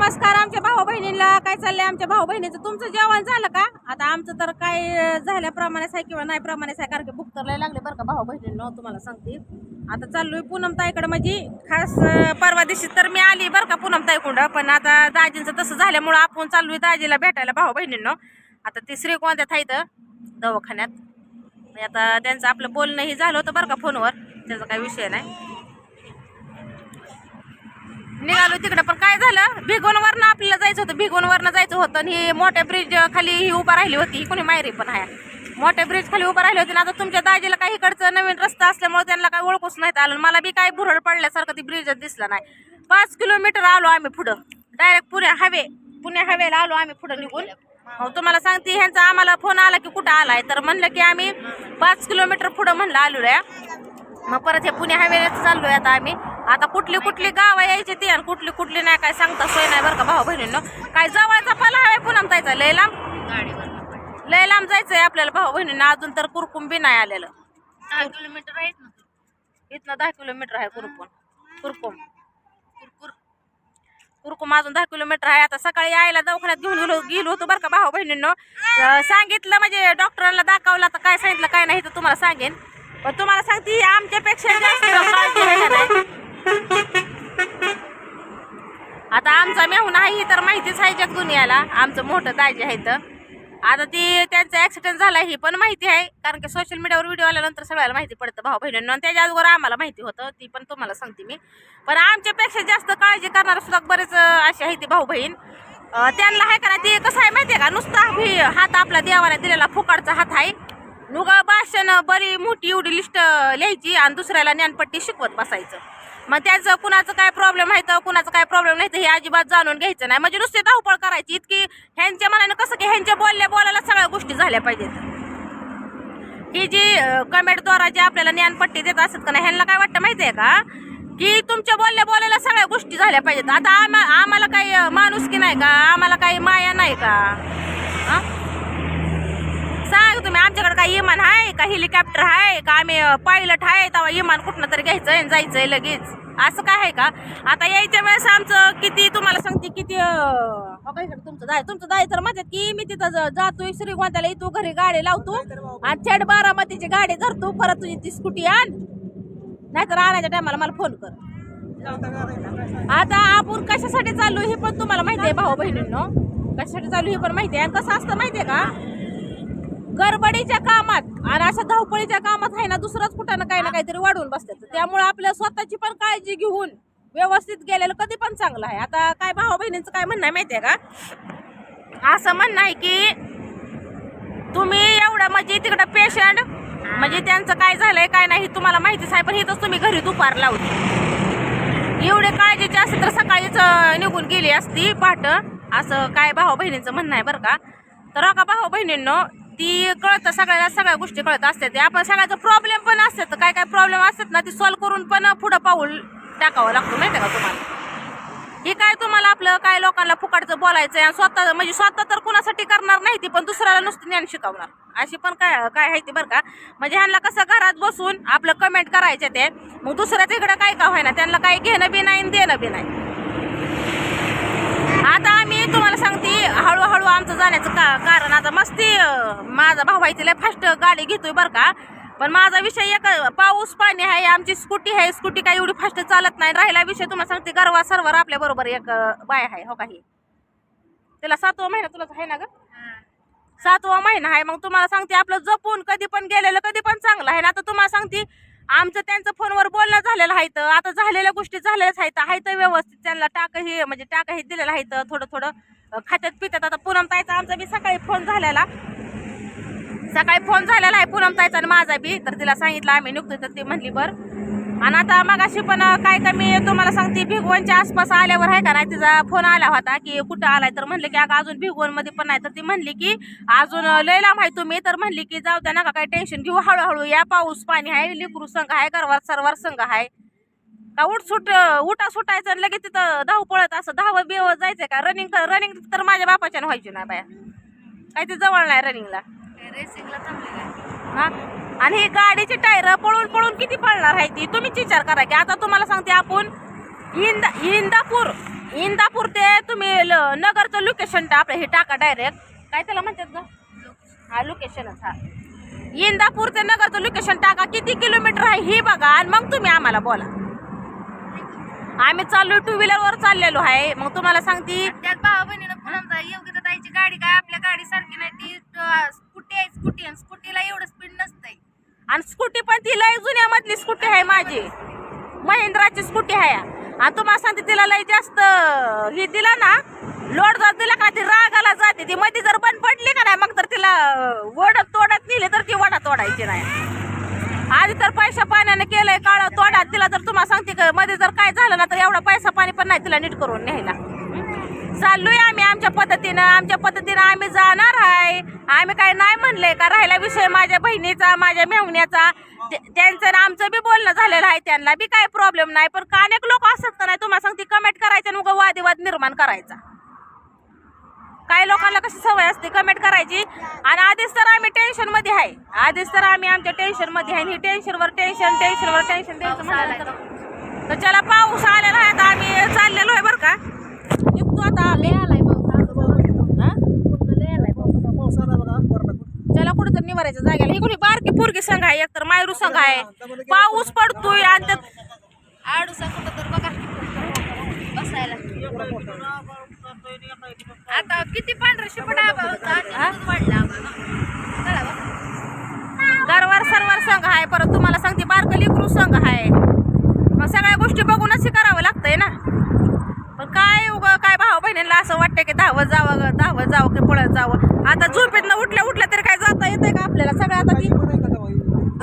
नमस्कार आमच्या भाऊ बहिणीला. काय चाललंय आमच्या भाऊ बहिणीचं? तुमचं जेवण झालं का? आता आमचं तर काय झाल्याप्रमाणेच आहे किंवा नाही प्रमाणेच आहे कारण की बुक तर लागले बरं का भाऊ बहिणींना तुम्हाला सांगते. आता चाललोय पूनम माझी म्हणजे खास परवा दिवशी तर मी आली बरं का पूनमताईकुंड पण आता दाजींचं तसं झाल्यामुळं आपण चाललोय दाजीला भेटायला भाऊ बहिणींनो. आता ती श्रीकोणत्यात आहे दवाखान्यात. आता त्यांचं आपलं बोलणंही झालं होतं बरं का फोनवर त्याचा काही विषय नाही. निघालो तिकडं. पण काय झालं? भिगवणवरनं आपल्याला जायचं होतं. भिगवणवरनं जायचं होतं आणि ही मोठ्या ब्रिज खाली ही उभा राहिली होती. ही कोणी मायरी पण आहे. मोठ्या ब्रिज खाली उभा राहिली होती ना आता तुमच्या दाजीला काही इकडचं नवीन रस्ता असल्यामुळे त्यांना काही ओळखूच नाहीत आलं. मला बी काय भुरळ पडल्यासारखं ती ब्रिजच दिसला नाही. पाच किलोमीटर आलो आम्ही पुढं. डायरेक्ट पुणे हवे पुणे हवेला आलो आम्ही पुढं निघून. हो तुम्हाला सांगते ह्यांचा आम्हाला फोन आला की कुठं आलाय? तर म्हणलं की आम्ही पाच किलोमीटर पुढं म्हणलं आलो मग परत हे पुणे हवेला चाललोय आता आम्ही. आता कुठली कुठली गावं यायची ती आणि कुठली कुठली नाही काय सांगता सोय नाही बरं का भाऊ बहिणींनो. काय जवळचा पला हवाय पुन्हा जायचा लय लांब? लय लांब जायचंय आपल्याला भाऊ बहिणींना अजून तर कुरकुम बी नाही आलेलं. दहा किलोमीटर आहेत ना? इथनं दहा किलोमीटर आहे कुरकुम. कुरकुम. कुरकुम अजून दहा किलोमीटर आहे. आता सकाळी यायला दवाखान्यात घेऊन गेलो गेलो होतो बरं का भाऊ बहिणींनो. सांगितलं म्हणजे डॉक्टरांना दाखवलं तर काय सांगितलं काय नाही तर तुम्हाला सांगेन. पण तुम्हाला सांगते आमच्यापेक्षा आता आमचा मेहून आहे ही तर माहितीच आहे जग दुनियाला. आमचं मोठं दाजी आहे तर आता ती त्यांचा ऍक्सिडेंट झाला ही पण माहिती आहे. कारण की सोशल मीडियावर व्हिडिओ आल्यानंतर सगळ्याला माहिती पडतं भाऊ बहिणींना. आणि त्याच्या अगोदर आम्हाला माहिती होतं ती पण तुम्हाला सांगते मी. पण आमच्यापेक्षा जास्त काळजी करणारे सुद्धा बरेच अशी असे आहे ती भाऊ बहीण. त्यांना आहे का ते कसं आहे माहिती आहे का? नुसता हात आपला देवाला दिलेला फुकाडचा हात आहे. नुगा भाषण बरी मोठी एवढी लिस्ट लिहायची आणि दुसऱ्याला ज्ञानपट्टी शिकवत बसायचं. मग त्याचं कुणाचं काय प्रॉब्लेम आहे तर कुणाचं काय प्रॉब्लेम नाही तर हे अजिबात जाणून घ्यायचं नाही. म्हणजे नुसते धावपळ करायची. इतकी ह्यांच्या मनानं कसं की ह्यांच्या बोलल्या बोलायला सगळ्या गोष्टी झाल्या पाहिजेत. ही जी कमेंटद्वारा जी आपल्याला ज्ञानपट्टी देत असत का नाही ह्यांना काय वाटतं माहिती आहे का? की तुमच्या बोलल्या बोलायला सगळ्या गोष्टी झाल्या पाहिजेत. आता आम्हा आम्हाला काही माणूस की नाही का? आम्हाला काही माया नाही का? सांग तुम्ही आमच्याकडे काही इमान आहे? का हेलिकॉप्टर आहे का आम्ही पायलट आहे तेव्हा इमान कुठनं तरी घ्यायचंय आणि जायचंय लगेच. असं काय आहे का? आता यायच्या वेळेस आमचं किती तुम्हाला सांगते किती अं, हो तुमचं दाय तुमचं दाय तर माझ्यात की मी तिथं ज- जातोय श्रीगोंद्याला येतो घरी गाडी लावतो आणि थेट बारामतीची गाडी धरतो परत तुझी ती स्कूटी आण. नाहीतर आणायच्या टायमाला मला फोन कर. आता आपण कशासाठी चाललो हे पण तुम्हाला माहिती आहे भाऊ बहिणींनो कशासाठी चालू हे पण माहिती आहे. आणि कसं असतं माहिती आहे का? गडबडीच्या कामात आणि अशा धावपळीच्या कामात आहे ना दुसरंच कुठं ना काही ना काहीतरी वाढवून बसतात. त्यामुळे आपल्या स्वतःची पण काळजी घेऊन व्यवस्थित गेलेलं कधी पण चांगलं आहे. आता काय भाऊ बहिणींचं काय म्हणणं आहे माहितीये का? असं म्हणणं आहे की तुम्ही एवढं म्हणजे तिकडं पेशंट म्हणजे त्यांचं काय झालंय काय नाही हे तुम्हाला माहितीच आहे पण इथंच तुम्ही घरी दुपार लावली एवढे काळजीचे असते तर सकाळीच निघून गेली असती पहाट असं काय भाऊ बहिणींचं म्हणणं आहे बरं का? तर हो का भाऊ बहिणींनो ती कळतं सगळ्याला सगळ्या गोष्टी कळत असतात. आपण सगळ्याचं प्रॉब्लेम पण असतात काय काय प्रॉब्लेम असतात ना ती सॉल्व्ह करून पण पुढं पाऊल टाकावं लागतं माहिती आहे का तुम्हाला? हे काय तुम्हाला आपलं काय लोकांना फुकाटचं बोलायचं आणि स्वतः म्हणजे स्वतः तर कुणासाठी करणार नाही ती पण दुसऱ्याला नुसतं ज्ञान शिकवणार. अशी पण काय काय आहे ती बरं का? म्हणजे ह्यांना कसं घरात बसून आपलं कमेंट करायचे ते मग दुसऱ्याच इकडं काय का व्हायना त्यांना काही घेणं बी नाही आणि देणं बी नाही आता आम्ही तुम्हाला सांगते हळूहळू आमचं जाण्याचं का कारण आता मस्ती माझा भाऊ आहे तिला फास्ट गाडी घेतोय बरं का. पण माझा विषय एक पाऊस पाणी आहे आमची स्कूटी आहे स्कूटी काही एवढी फास्ट चालत नाही. राहिला विषय तुम्हाला सांगते गरवा सर्वर आपल्या बरोबर एक बाय आहे हो काही त्याला सातवा महिना तुला आहे ना ग? सातवा महिना आहे मग तुम्हाला सांगते आपलं जपून कधी पण गेलेलं कधी पण चांगलं आहे ना आता तुम्हाला सांगते आमचं त्यांचं फोनवर बोलणं झालेलं आहे तर आता झालेल्या गोष्टी झालेल्याच आहेत आहे तर व्यवस्थित. त्यांना टाक हे म्हणजे टाक हे दिलेलं आहे तर थोडं थोडं खात्यात पितात आता पूनम ताईचा आमचा बी सकाळी फोन झालेला. सकाळी फोन झालेला आहे पूनम ताईचा आणि माझा बी. तर तिला सांगितलं आम्ही निघतोय तर ती म्हणली बर आणि आता मगाशी पण काय काय कमी तुम्हाला सांगते भिगवणच्या आसपास आल्यावर आहे का नाही तिचा फोन आला होता की कुठं आलाय? तर म्हणले की अगं अजून भिगवणमध्ये पण नाही. तर ती म्हणली की अजून लयला लय तुम्ही. तर म्हणली की जाऊ द्या नका काही टेन्शन घेऊ. हळूहळू या पाऊस पाणी आहे लिकरू संघ आहे गरवार सरवार संघ आहे. का उठ सुट उठा सुटायचं आणि लगेच तिथं धाव पळत असं धाव बिव जायचंय का? रनिंग रनिंग तर माझ्या बापाच्यानं व्हायची नाही बाया. काय ते जवळ नाही रनिंगला रेसिंगला हा? आणि ही गाडीची टायर पळून पळून किती पळणार आहे ती? तुम्हीच विचार करा की आता तुम्हाला सांगते आपण इंदा इंदापूर इंदापूर ते तुम्ही ल- नगरचं लोकेशन आपलं हे टाका डायरेक्ट काय त्याला म्हणतात ग? हा लोकेशनच हा. ते नगरचं लोकेशन टाका. किती किलोमीटर आहे हे बघा आणि मग तुम्ही आम्हाला बोला. आम्ही चाललो टू व्हीलरवर चाललेलो आहे. मग तुम्हाला सांगते. त्यात भावा बहिणीनं पुन्हा योग्य ताईची गाडी? काय आपल्या गाडी सारखी नाही ती स्कूटी आहे स्कूटी आणि स्कूटीला एवढं स्पीड नसतंय. आणि स्कूटी पण ती लय जुन्यामधली स्कूटी आहे माझी. महिंद्राची स्कूटी आहे. आणि तुम्हाला सांगते तिला लय जास्त ही दिला ना लोड जर दिला का ती रागाला जाते. ती मध्ये जर बंद पडली का नाही मग तर तिला वडत तोडत नेली तर ती वडा तोडायची नाही. आधी तर पैसा पाण्याने केलंय काळ तोडा तिला जर तुम्हाला सांगते का? मध्ये जर काय झालं ना तर एवढा पैसा पाणी पण नाही तिला नीट करून न्यायला. चाललोय आम्ही आमच्या पद्धतीनं आमच्या पद्धतीनं आम्ही जाणार आहे. आम्ही काय नाही म्हणले का? राहिला विषय माझ्या बहिणीचा माझ्या मेहण्याचा ते- त्यांचं आमचं बी बोलणं झालेलं आहे त्यांना बी काय प्रॉब्लेम नाही. पण का अनेक लोक असतात का नाही तुम्हाला सांगते कमेंट करायचं आणि उगा वादविवाद निर्माण करायचा. काही लोकांना कशी सवय असते कमेंट करायची. आणि आधीच तर आम्ही टेन्शनमध्ये आहे. आधीच तर आम्ही आमच्या टेन्शनमध्ये आहे. आणि टेन्शनवर टेन्शन टेन्शनवर टेन्शन म्हणलं तर तर चला पाऊस आलेला आहे. आता आम्ही चाललेलो आहे बरं का. निघतो आता. लय आलाय हा? चला कुठं तर निवारायच्या जागेला. ही कोणी बारकी पोरगी संघ आहे. एकतर मायरू संघ आहे. पाऊस पडतोय आणि त्यात आडूसा कुठं तर बघा. बसायला. आता किती पांढरा शिपट आबा होता. गरवार सरवार संघ आहे. परत तुम्हाला सांगते बारकं लिकरू संघ आहे. मग सगळ्या गोष्टी बघूनच हे करावं लागतंय ना. पण काय उग काय भाऊ बहिणीला असं वाटतं की धावत जावं धावत जावं की पळत जावं. आता झोपेतनं उठल्या उठल्या तरी काय जाता येतंय का आपल्याला? सगळं आता ती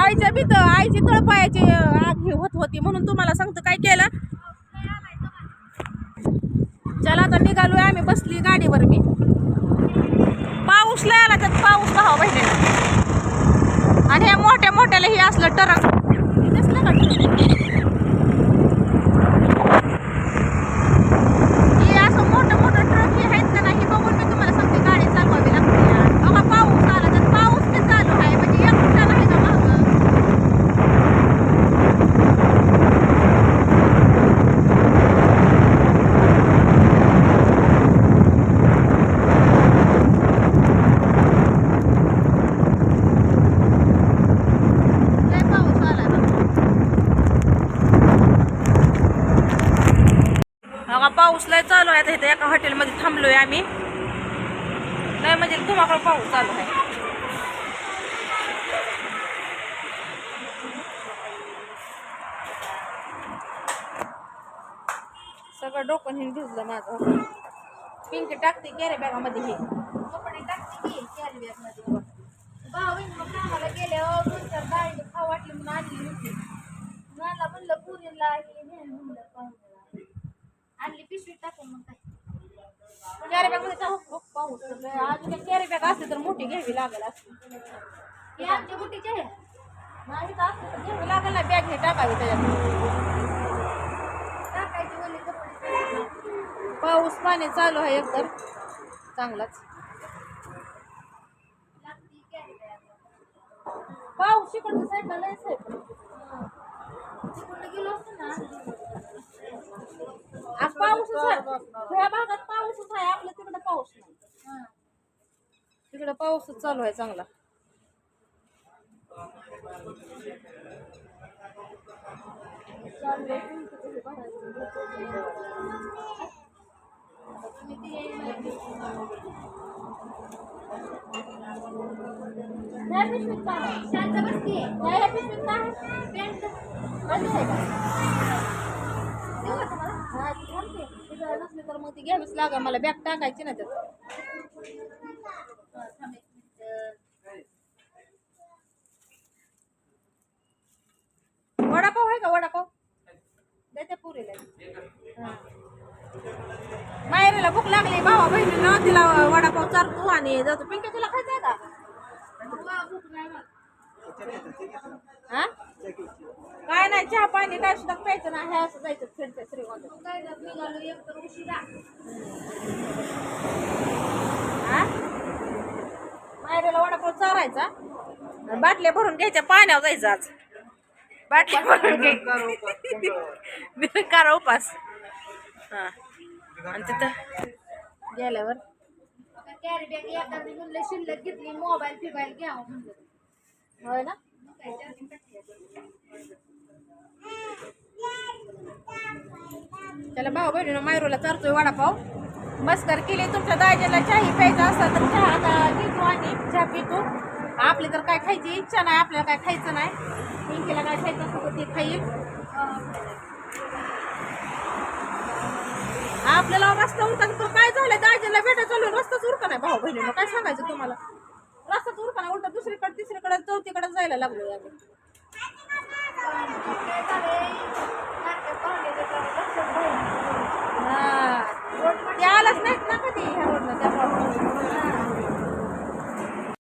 आईच्या भीत आईची तळपायाची आग हे होत होती म्हणून तुम्हाला सांगतो काय केलं? चला आता निघालोय आम्ही बसली गाडीवर मी. पाऊस लय आला त्यात पाऊस भाऊ बहिणीला. आणि ह्या मोठ्या मोठ्याला हे असलं टरक हे दिसलं का हे असं मोठं मोठं ट्रक हे आहेत का नाही हे बघून मी तुम्हाला सांगते गाडी चालवावी लागते बघा पाऊस आला तर पाऊस ते चालू आहे म्हणजे एक कुठं नाही का मागं लय पाऊस आला बघा पाऊस लय चालू आहे आता इथे एका थांबलोय आम्ही. नाही म्हणजे धुमाकळ पाऊस चालू आहे. सगळं डोकं हिन भिजलं माझं. पिंक टाकते कॅरे बॅगामध्ये हे. कपडे टाकते की कॅरी बॅगमध्ये भाऊ बहीण मग कामाला गेले हो दोन चार डाळी खाऊ वाटली म्हणून आणली होती मला म्हणलं पुरीला हे ने म्हणलं पाहुण्याला आणली पिशवी टाकून मग काय कॅरी बॅगमध्ये टाकू हो, पाऊस तर लय. अजून कॅरी बॅग असते तर मोठी घ्यावी लागेल असते हे आमच्या गुटीचे आहे. नाही तर असते तर घ्यावी लागेल ना बॅग हे टाकावी त्याच्यात. टाकायची बोलली कपडे पाऊस पाणी चालू आहे एकदम चांगलाच. कॅरी बॅग पाऊस इकडच्या साईडला लयच आहे तिकडे गेलो असतो ना. आज पाऊसच ह्या भागात पाऊसच आहे. आपल्या तिकडे पाऊस नाही. हा. तिकडे पाऊसच चालू आहे चांगला? शांत बसती ह्या हा, ती थांबते. तिथं नसली तर मग ती घ्यावीच लागा मला बॅग टाकायची ना त्यात हा. वडापाव आहे का वडापाव देते पुरीला. मायरीला भूक लागली भावा बहिणीला तिला वडापाव चारतो आणि जातो पिंके तुला खायचं आहे का भूक नाही. हा? काय नाही चहा पाणी काय सुद्धा प्यायचं नाही हे असं जायचं फिरते श्रीगोंद हा? मायरीला वडापाव चारायचा. आणि बाटल्या भरून घ्यायच्या पाण्यावर जायचं आज. बाटल्या भरून घ्यायच्या करा उपास. हा. आणि तिथं गेल्यावर? कॅरी बॅग शिल्लक घेतली मोबाईल फिबाईल घ्यावं म्हणलं. होय ना? त्याला भाऊ बहिणीनं मायरूला चारतोय वडापाव. मस्कर केली तुमच्या दाजीला चहा प्यायचा असला तर चहा आता घेतो आणि चहा पितो. आपली तर काय खायची इच्छा नाही आपल्याला काय खायचं नाही. पिंकीला काय खायचं असलं तर ते खाईल. आपल्याला रस्ता उरका तर काय झालं दाजीला भेटायचं चालू रस्ताच उरका नाही. भाऊ बहिणीनं काय सांगायचं तुम्हाला? रस्ताच उलटा दुसरीकडे तिसरीकडे चौथीकडे जायला लागलो आम्ही हा. ते आलंच नाहीत ना कधी ह्या रोडला त्या